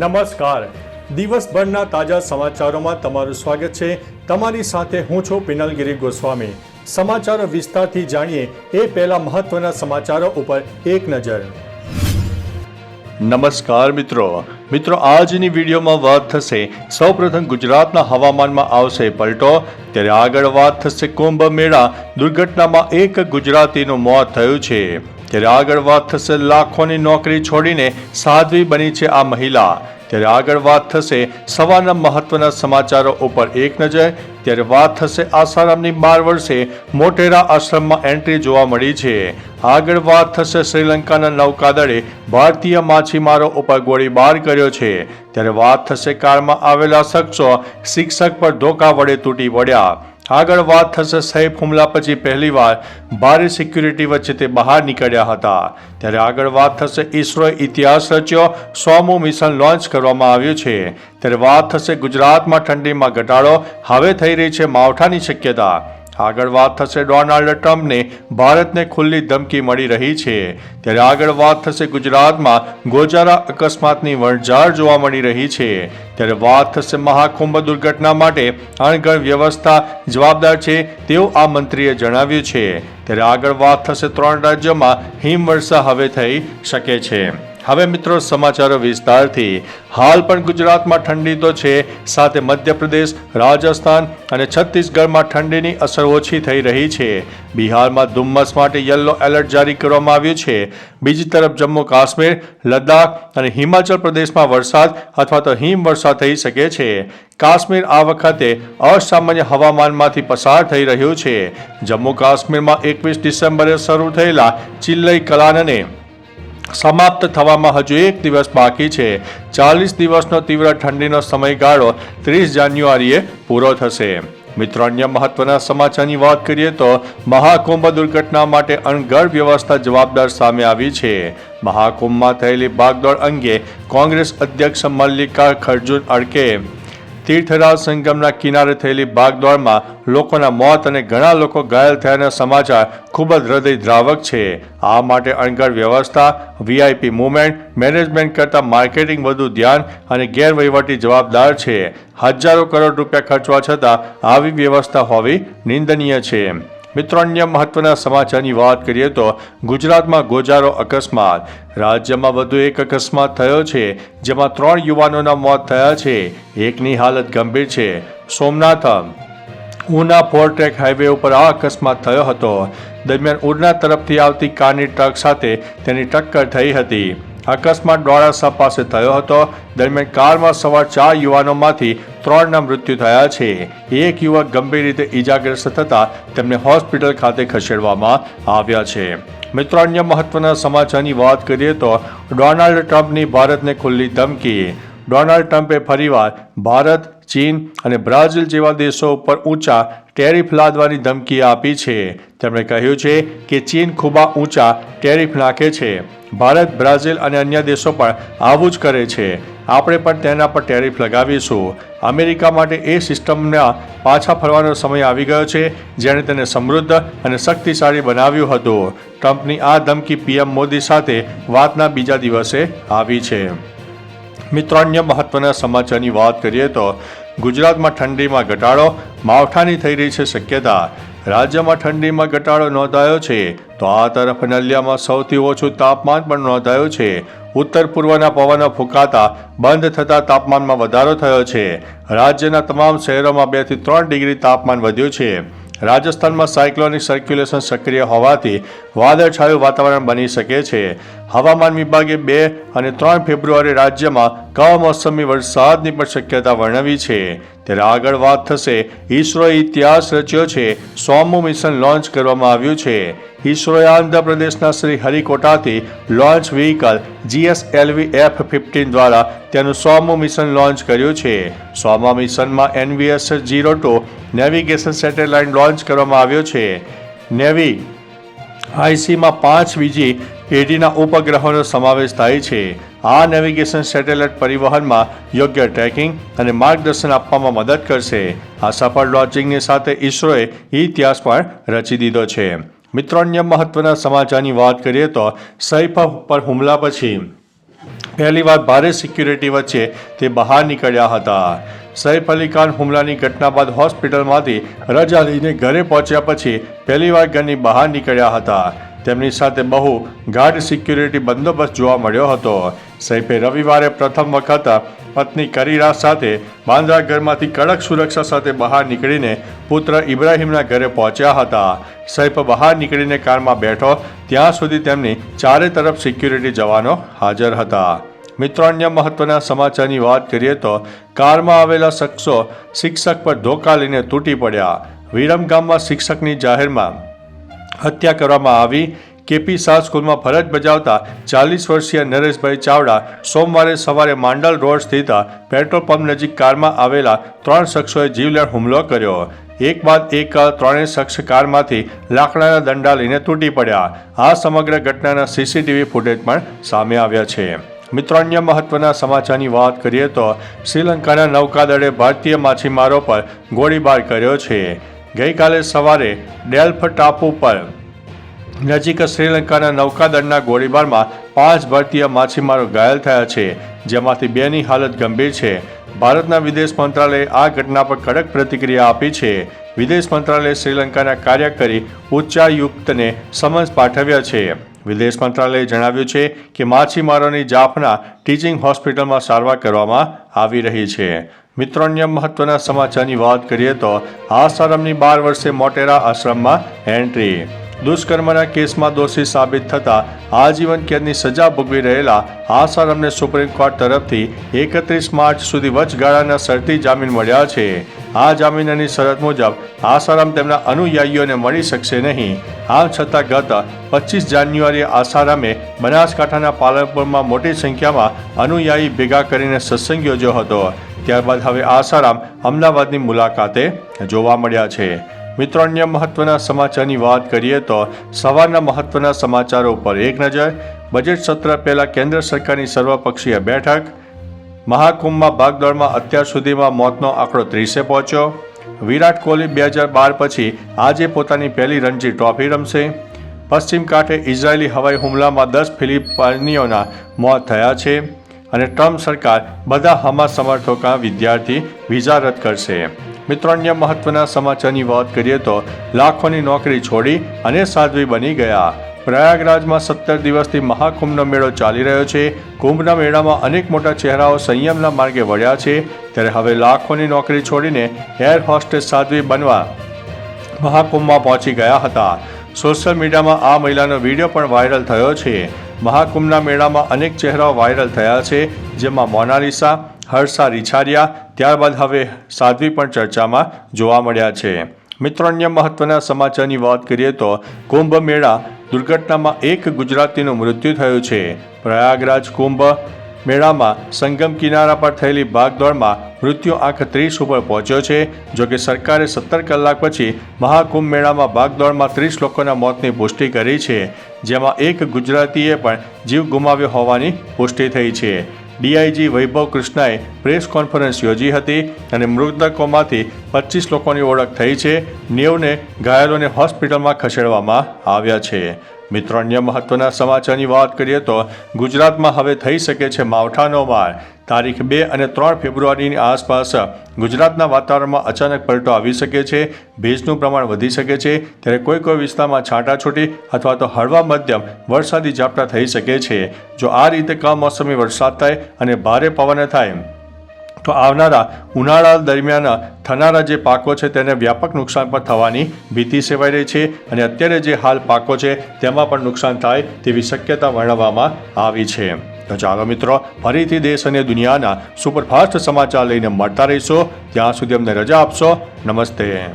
નમસ્કાર. દિવસભરના તાજા સમાચારોમાં તમારું સ્વાગત છે. તમારી સાથે હું છું પિનલગીરી ગોસ્વામી. સમાચારો વિસ્તારથી જાણીએ એ પહેલા મહત્વના સમાચારો ઉપર એક નજર. નમસ્કાર મિત્રો. મિત્રો, આજની વિડીયોમાં વાત થશે સૌપ્રથમ ગુજરાતના હવામાનમાં આવશે પલટો. ત્યારે આગળ વાત થશે કુંભ મેળા દુર્ઘટનામાં એક ગુજરાતીનું મોત થયું છે. ત્યારે આગળ વાત થશે લાખોની નોકરી છોડીને સાધ્વી બની છે આ મહિલા. ત્યારે આગળ વાત થશે સવારના મહત્વના સમાચારો ઉપર એક નજર. ત્યારે વાત થશે આસારામની બાર વર્ષે મોટેરા આશ્રમમાં એન્ટ્રી જોવા મળી છે. આગળ વાત થશે શ્રીલંકાના નૌકાદળે ભારતીય માછીમારો ઉપર ગોળીબાર કર્યો છે. ત્યારે વાત થશે કારમાં આવેલા શખ્સો શિક્ષક પર ધોકા વડે તૂટી પડ્યા આગળ વાત થશે સૈફ હુમલા પછી પહેલીવાર ભારે સિક્યુરિટી વચ્ચે તે બહાર નીકળ્યા હતા. ત્યારે આગળ વાત થશે ઈસરોએ ઇતિહાસ રચ્યો, સોમું મિશન લોન્ચ કરવામાં આવ્યું છે. ત્યારે વાત થશે ગુજરાતમાં ઠંડીમાં ઘટાડો, હવે થઈ રહી છે માવઠાની શક્યતા. આગળ વાત થશે ડોનાલ્ડ ટ્રમ્પને. ભારતને ખુલ્લી ધમકી મળી રહી છે. ત્યારે આગળ વાત થશે ગુજરાતમાં. ગોજારા અકસ્માતની વણઝાર જોવા મળી રહી છે. ત્યારે વાત થશે મહાકુંભ દુર્ઘટના માટે. અણગણ વ્યવસ્થા જવાબદાર છે તેવું આ મંત્રીએ જણાવ્યું છે. ત્યારે આગળ વાત થશે ત્રણ રાજ્યોમાં. હિમવર્ષા હવે થઈ શકે છે. હવે મિત્રો સમાચારો વિસ્તારથી. હાલ પણ ગુજરાતમાં ઠંડી તો છે, સાથે મધ્યપ્રદેશ, રાજસ્થાન અને છત્તીસગઢમાં ઠંડીની અસર ઓછી થઈ રહી છે. બિહારમાં ધુમ્મસ માટે યલો એલર્ટ જારી કરવામાં આવ્યું છે. બીજી તરફ જમ્મુ કાશ્મીર, લદ્દાખ અને હિમાચલ પ્રદેશમાં વરસાદ અથવા તો હિમવર્ષા થઈ શકે છે. કાશ્મીર આ વખતે અસામાન્ય હવામાનમાંથી પસાર થઈ રહ્યું છે. જમ્મુ કાશ્મીરમાં એકવીસ ડિસેમ્બરે શરૂ થયેલા ચિલ્લઈ કલાનને સમાપ્ત થવામાં હજુ એક દિવસ બાકી છે. ચાલીસ દિવસનો તીવ્ર ઠંડીનો સમયગાળો ત્રીસ જાન્યુઆરીએ પૂરો થશે. મિત્રો, અન્ય મહત્વના સમાચારની વાત કરીએ તો મહાકુંભ દુર્ઘટના માટે અણઘડ વ્યવસ્થા જવાબદાર સામે આવી છે. મહાકુંભમાં થયેલી ભાગદોડ અંગે કોંગ્રેસ અધ્યક્ષ મલ્લિકા ખર્જુન અડકે તીર્થરાજ સંગમના કિનારે થયેલી ભાગદોડમાં લોકોના મોત અને ઘણા લોકો ઘાયલ થયાના સમાચાર ખૂબ જ હૃદયદ્રાવક છે. આ માટે અણગઢ વ્યવસ્થા, વીઆઈપી મુવમેન્ટ, મેનેજમેન્ટ કરતાં માર્કેટિંગ વધુ ધ્યાન અને ગેરવહીવટી જવાબદાર છે. હજારો કરોડ રૂપિયા ખર્ચવા છતાં આવી વ્યવસ્થા હોવી નિંદનીય છે. મિત્રો, અન્ય મહત્વના સમાચારની વાત કરીએ તો ગુજરાતમાં ગોજારો અકસ્માત. રાજ્યમાં વધુ એક અકસ્માત થયો છે, જેમાં ત્રણ યુવાનોના મોત થયા છે. એકની હાલત ગંભીર છે. Somnath Una four track highway ઉપર આ અકસ્માત થયો હતો. દરમિયાન ઉના તરફથી આવતી કારની ટ્રક સાથે તેની ટક્કર થઈ હતી. અકસ્માત ડોળાસા પાસે થયો હતો. દરમિયાન કારમાં સવાર ચાર યુવાનોમાંથી ત્રણના મૃત્યુ થયા છે. એક યુવક ગંભીર રીતે ઈજાગ્રસ્ત થતા તેમને હોસ્પિટલ ખાતે ખસેડવામાં આવ્યા છે. મિત્રો, અન્ય મહત્વના સમાચારની વાત કરીએ તો ડોનાલ્ડ ટ્રમ્પની ભારતને ખુલ્લી ધમકી. ડોનાલ્ડ ટ્રમ્પે ફરીવાર ભારત, ચીન અને બ્રાઝિલ જેવા દેશો ઉપર ઊંચા ટેરિફ લાદવાની ધમકી આપી છે. તેમણે કહ્યું છે કે ચીન ખૂબ ઊંચા ટેરિફ નાખે છે. ભારત, બ્રાઝિલ અને અન્ય દેશો પણ આવું જ કરે છે. આપણે પણ તેના પર ટેરિફ લગાવીશું. અમેરિકા માટે એ સિસ્ટમના પાછા ફરવાનો સમય આવી ગયો છે, જેણે તેને સમૃદ્ધ અને શક્તિશાળી બનાવ્યું હતું. ટ્રમ્પની આ ધમકી પીએમ મોદી સાથે વાતના બીજા દિવસે આવી છે. મિત્રો, અન્ય મહત્વના સમાચારની વાત કરીએ તો ગુજરાતમાં ઠંડીમાં ઘટાડો, માવઠાની થઈ રહી છે શક્યતા. રાજ્યમાં ઠંડીમાં ઘટાડો નોંધાયો છે. તો આ તરફ નલિયામાં સૌથી ઓછું તાપમાન પણ નોંધાયું છે. ઉત્તર પૂર્વના પવનો ફૂંકાતા બંધ થતા તાપમાનમાં વધારો થયો છે. રાજ્યના તમામ શહેરોમાં બેથી ત્રણ ડિગ્રી તાપમાન વધ્યું છે. રાજસ્થાનમાં સાયક્લોનિક સર્ક્યુલેશન સક્રિય હોવાથી વાદળછાયું વાતાવરણ બની શકે છે. હવામાન વિભાગે બે અને ત્રણ ફેબ્રુઆરી રાજ્યમાં કમોસમી વરસાદની પણ શક્યતા વર્ણવી છે. ત્યારે આગળ વાત થશે ઈસરોએ ઇતિહાસ રચ્યો છે, સોમું મિશન લોન્ચ કરવામાં આવ્યું છે. ઈસરોએ આંધ્રપ્રદેશના Shri હરિકોટાથી launch vehicle GSLV F fifteen દ્વારા તેનું સોમું મિશન લોન્ચ કર્યું છે. સોમા મિશનમાં NVS zero two navigation satellite launch કરવામાં આવ્યો છે. નેવી આઈસીમાં પાંચ બીજી પેઢીના ઉપગ્રહોનો સમાવેશ થાય છે. આ નેવિગેશન સેટેલાઇટ પરિવહનમાં યોગ્ય ટ્રેકિંગ અને માર્ગદર્શન આપવામાં મદદ કરશે. આ સફળ લોન્ચિંગની સાથે ઈસરોએ ઇતિહાસ પણ રચી દીધો છે. મિત્રો, અન્ય મહત્વના સમાચારની વાત કરીએ તો સૈફ પર હુમલા પછી પહેલીવાર ભારે સિક્યુરિટી વચ્ચે તે બહાર નીકળ્યા હતા. સૈફ અલી ખાન હુમલાની ઘટના બાદ હોસ્પિટલમાંથી રજા લઈને ઘરે પહોંચ્યા પછી પહેલીવાર ઘરની બહાર નીકળ્યા હતા. તેમની સાથે બહુ ગાઢ સિક્યુરિટી બંદોબસ્ત જોવા મળ્યો હતો. સૈફે રવિવારે પ્રથમ વખત પત્ની કરીરા સાથે બાંદ્રા ઘરમાંથી કડક સુરક્ષા સાથે બહાર નીકળીને પુત્ર ઇબ્રાહિમના ઘરે પહોંચ્યા હતા. સૈફ બહાર નીકળીને કારમાં બેઠો, ત્યાં સુધી તેમની ચારે તરફ સિક્યુરિટી જવાનો હાજર હતા. મિત્રો અન્ય મહત્વના સમાચારની વાત કરીએ તો કારમાં આવેલા શખ્સો શિક્ષક પર ધોકા લઈને તૂટી પડ્યા. વિરમ ગામમાં શિક્ષકની જાહેરમાં હત્યા કરવામાં આવી. કેપી શાહ સ્કૂલમાં ફરજ બજાવતા ચાલીસ વર્ષીય નરેશભાઈ ચાવડા સોમવારે સવારે માંડલ રોડ સ્થિત પેટ્રોલ પંપ નજીક કારમાં આવેલા ત્રણ શખ્સોએ જીવલેણ હુમલો કર્યો. એક બાદ એક ત્રણેય શખ્સ કારમાંથી લાકડાના દંડા લઈને તૂટી પડ્યા. આ સમગ્ર ઘટનાના સીસીટીવી ફૂટેજ પણ સામે આવ્યા છે. મિત્રો અન્ય મહત્વના સમાચારની વાત કરીએ તો શ્રીલંકાના નૌકાદળે ભારતીય માછીમારો પર ગોળીબાર કર્યો છે. ગઈકાલે સવારે ડેલ્ફ ટાપુ પર નજીક શ્રીલંકાના નૌકાદળના ગોળીબારમાં પાંચ ભારતીય માછીમારો ઘાયલ થયા છે, જેમાંથી બેની હાલત ગંભીર છે. ભારતના વિદેશ મંત્રાલયે આ ઘટના પર કડક પ્રતિક્રિયા આપી છે. વિદેશ મંત્રાલયે શ્રીલંકાના કાર્યકારી ઉચ્ચાયુક્તને સમન્સ પાઠવ્યા છે. વિદેશ મંત્રાલયે જણાવ્યું છે કે માછીમારોની જાફના ટીચિંગ હોસ્પિટલમાં સારવાર કરવામાં આવી રહી છે. મિત્રો અન્ય મહત્વના સમાચારની વાત કરીએ તો આશ્રમની બાર વર્ષે મોટેરા આશ્રમમાં એન્ટ્રી દુષ્કર્મના કેસમાં દોષી સાબિત થતા આજીવન કેદની સજા ભોગવી રહેલા આસારામને સુપ્રીમ કોર્ટ તરફથી એકત્રીસ માર્ચ સુધી વચગાળાના શરતી જામીન મળ્યા છે. આ જામીનની શરત મુજબ આસારામ તેમના અનુયાયીઓને મળી શકશે નહીં. આમ છતાં ગત પચીસ જાન્યુઆરીએ આસારામે બનાસકાંઠાના પાલનપુરમાં મોટી સંખ્યામાં અનુયાયી ભેગા કરીને સત્સંગ યોજ્યો હતો. ત્યારબાદ હવે આસારામ અમદાવાદની મુલાકાતે જોવા મળ્યા છે. મિત્રો, અન્ય મહત્વના સમાચારની વાત કરીએ તો સવારના મહત્વના સમાચારો પર એક નજર. બજેટ સત્ર પહેલાં કેન્દ્ર સરકારની સર્વપક્ષીય બેઠક. મહાકુંભમાં ભાગદોડમાં અત્યાર સુધીમાં મોતનો આંકડો ત્રીસે પહોંચ્યો. વિરાટ કોહલી બે હજાર બાર પછી આજે પોતાની પહેલી રણજી ટ્રોફી રમશે. પશ્ચિમ કાંઠે ઇઝરાયેલી હવાઈ હુમલામાં દસ ફિલિપાઈનીઓના મોત થયા છે અને ટ્રમ્પ સરકાર બધા હમાસ સમર્થકોના વિદ્યાર્થી વિઝા રદ કરશે. મિત્રો અન્ય મહત્વના સમાચારની વાત કરીએ તો લાખોની નોકરી છોડી અને સાધ્વી બની ગયા. પ્રયાગરાજમાં સત્તર દિવસથી મહાકુંભનો મેળો ચાલી રહ્યો છે. કુંભના મેળામાં અનેક મોટા ચહેરાઓ સંયમના માર્ગે વળ્યા છે. ત્યારે હવે લાખોની નોકરી છોડીને એર હોસ્ટેસ સાધ્વી બનવા મહાકુંભમાં પહોંચી ગયા હતા. સોશિયલ મીડિયામાં આ મહિલાનો વીડિયો પણ વાયરલ થયો છે. મહાકુંભના મેળામાં અનેક ચહેરાઓ વાયરલ થયા છે. જેમાં મોનાલિસા, હર્ષા રિછારિયા ત્યારબાદ હવે સાધ્વી પણ ચર્ચામાં જોવા મળ્યા છે. મિત્રો, અન્ય મહત્વના સમાચારની વાત કરીએ તો કુંભ મેળા દુર્ઘટનામાં એક ગુજરાતીનું મૃત્યુ થયું છે. પ્રયાગરાજ કુંભ મેળામાં સંગમ કિનારા પર થયેલી ભાગદોડમાં મૃત્યુ આંક ત્રીસ ઉપર પહોંચ્યો છે જોકે સરકારે સત્તર કલાક પછી મહાકુંભ મેળામાં ભાગદોડમાં ત્રીસ લોકોના મોતની પુષ્ટિ કરી છે, જેમાં એક ગુજરાતીએ પણ જીવ ગુમાવ્યો હોવાની પુષ્ટિ થઈ છે. ડીઆઈજી વૈભવ કૃષ્ણાએ પ્રેસ કોન્ફરન્સ યોજી હતી અને મૃતકોમાંથી પચીસ લોકોની ઓળખ થઈ છે. નેવને ઘાયલોને હોસ્પિટલમાં ખસેડવામાં આવ્યા છે. મિત્રો, અન્ય મહત્વના સમાચારની વાત કરીએ તો ગુજરાતમાં હવે થઈ શકે છે માવઠાનો માર. તારીખ બે અને ત્રણ ફેબ્રુઆરીની આસપાસ ગુજરાતના વાતાવરણમાં અચાનક પલટો આવી શકે છે, ભેજનું પ્રમાણ વધી શકે છે, ત્યારે કોઈ કોઈ વિસ્તારમાં છાંટાછૂટી અથવા તો હળવા મધ્યમ વરસાદી ઝાપટા થઈ શકે છે. જો આ રીતે કમોસમી વરસાદ થાય અને ભારે પવન થાય તો આવનારા ઉનાળા દરમિયાન થનારા જે પાકો છે તેને વ્યાપક નુકસાન પણ થવાની ભીતિ સેવાઈ રહી છે અને અત્યારે જે હાલ પાકો છે તેમાં પણ નુકસાન થાય તેવી શક્યતા વર્ણવવામાં આવી છે. તો ચાલો મિત્રો, ફરીથી દેશ અને દુનિયાના સુપરફાસ્ટ સમાચાર લઈને મળતા રહીશો. ત્યાં સુધી અમને રજા આપશો. નમસ્તે.